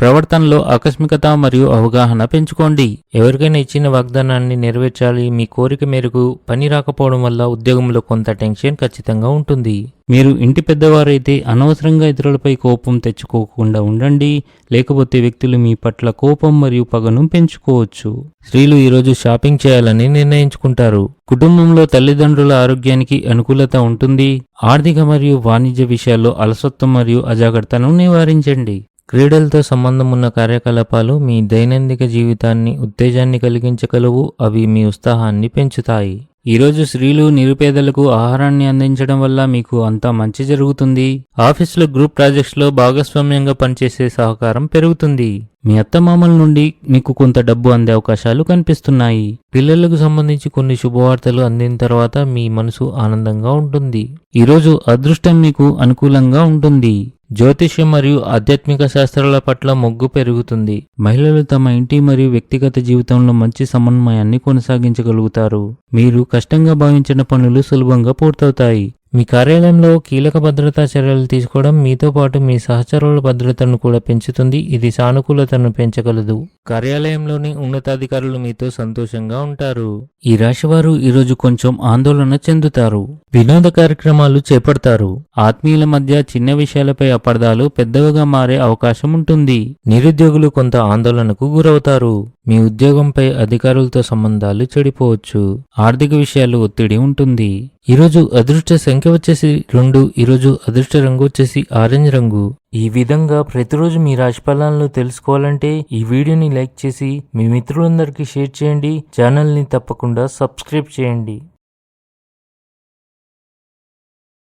ప్రవర్తనలో ఆకస్మికత మరియు అవగాహన పెంచుకోండి. ఎవరికైనా ఇచ్చిన వాగ్దానాన్ని నెరవేర్చాలి. మీ కోరిక మేరకు పని రాకపోవడం వల్ల ఉద్యోగంలో కొంత టెన్షన్ ఖచ్చితంగా ఉంటుంది. మీరు ఇంటి పెద్దవారైతే అనవసరంగా ఇతరులపై కోపం తెచ్చుకోకుండా ఉండండి. లేకపోతే వ్యక్తులు మీ పట్ల కోపం మరియు పగను పెంచుకోవచ్చు. స్త్రీలు ఈరోజు షాపింగ్ చేయాలని నిర్ణయించుకుంటారు. కుటుంబంలో తల్లిదండ్రుల ఆరోగ్యానికి అనుకూలత ఉంటుంది. ఆర్థిక మరియు వాణిజ్య విషయాల్లో అలసత్వం మరియు అజాగ్రత్తను నివారించండి. క్రీడలతో సంబంధం ఉన్న కార్యకలాపాలు మీ దైనందిక జీవితాన్ని ఉత్తేజాన్ని కలిగించగలవు అవి మీ ఉత్సాహాన్ని పెంచుతాయి. ఈరోజు స్త్రీలు నిరుపేదలకు ఆహారాన్ని అందించడం వల్ల మీకు అంతా మంచి జరుగుతుంది. ఆఫీసులో గ్రూప్ ప్రాజెక్ట్స్లో భాగస్వామ్యంగా పనిచేసే సహకారం పెరుగుతుంది. మీ అత్తమామల నుండి మీకు కొంత డబ్బు అందే అవకాశాలు కనిపిస్తున్నాయి. పిల్లలకు సంబంధించి కొన్ని శుభవార్తలు అందిన తర్వాత మీ మనసు ఆనందంగా ఉంటుంది. ఈరోజు అదృష్టం మీకు అనుకూలంగా ఉంటుంది. జ్యోతిష్యం మరియు ఆధ్యాత్మిక శాస్త్రాల పట్ల మొగ్గు పెరుగుతుంది. మహిళలు తమ ఇంటి మరియు వ్యక్తిగత జీవితంలో మంచి సమన్వయాన్ని కొనసాగించగలుగుతారు. మీరు కష్టంగా భావించిన పనులు సులభంగా పూర్తవుతాయి. మీ కార్యాలయంలో కీలక భద్రతా చర్యలు తీసుకోవడం మీతో పాటు మీ సహచరుల భద్రతను కూడా పెంచుతుంది. ఇది సానుకూలతను పెంచగలదు. కార్యాలయంలోని ఉన్నతాధికారులు మీతో సంతోషంగా ఉంటారు. ఈ రాశివారు ఈరోజు కొంచెం ఆందోళన చెందుతారు. వినోద కార్యక్రమాలు చేపడతారు. ఆత్మీయుల మధ్య చిన్న విషయాలపై అపార్థాలు పెద్దవిగా మారే అవకాశం ఉంటుంది. నిరుద్యోగులు కొంత ఆందోళనకు గురవుతారు. మీ ఉద్యోగంపై అధికారులతో సంబంధాలు చెడిపోవచ్చు. ఆర్థిక విషయాలు ఒత్తిడి ఉంటుంది. ఈరోజు అదృష్ట సంఖ్య వచ్చేసి రెండు ఈరోజు అదృష్ట రంగు వచ్చేసి ఆరెంజ్ రంగు. ఈ విధంగా ప్రతిరోజు మీ రాశి ఫలాలను తెలుసుకోవాలంటే ఈ వీడియోని లైక్ చేసి మీ మిత్రులందరికీ షేర్ చేయండి. ఛానల్ని తప్పకుండా సబ్స్క్రైబ్ చేయండి.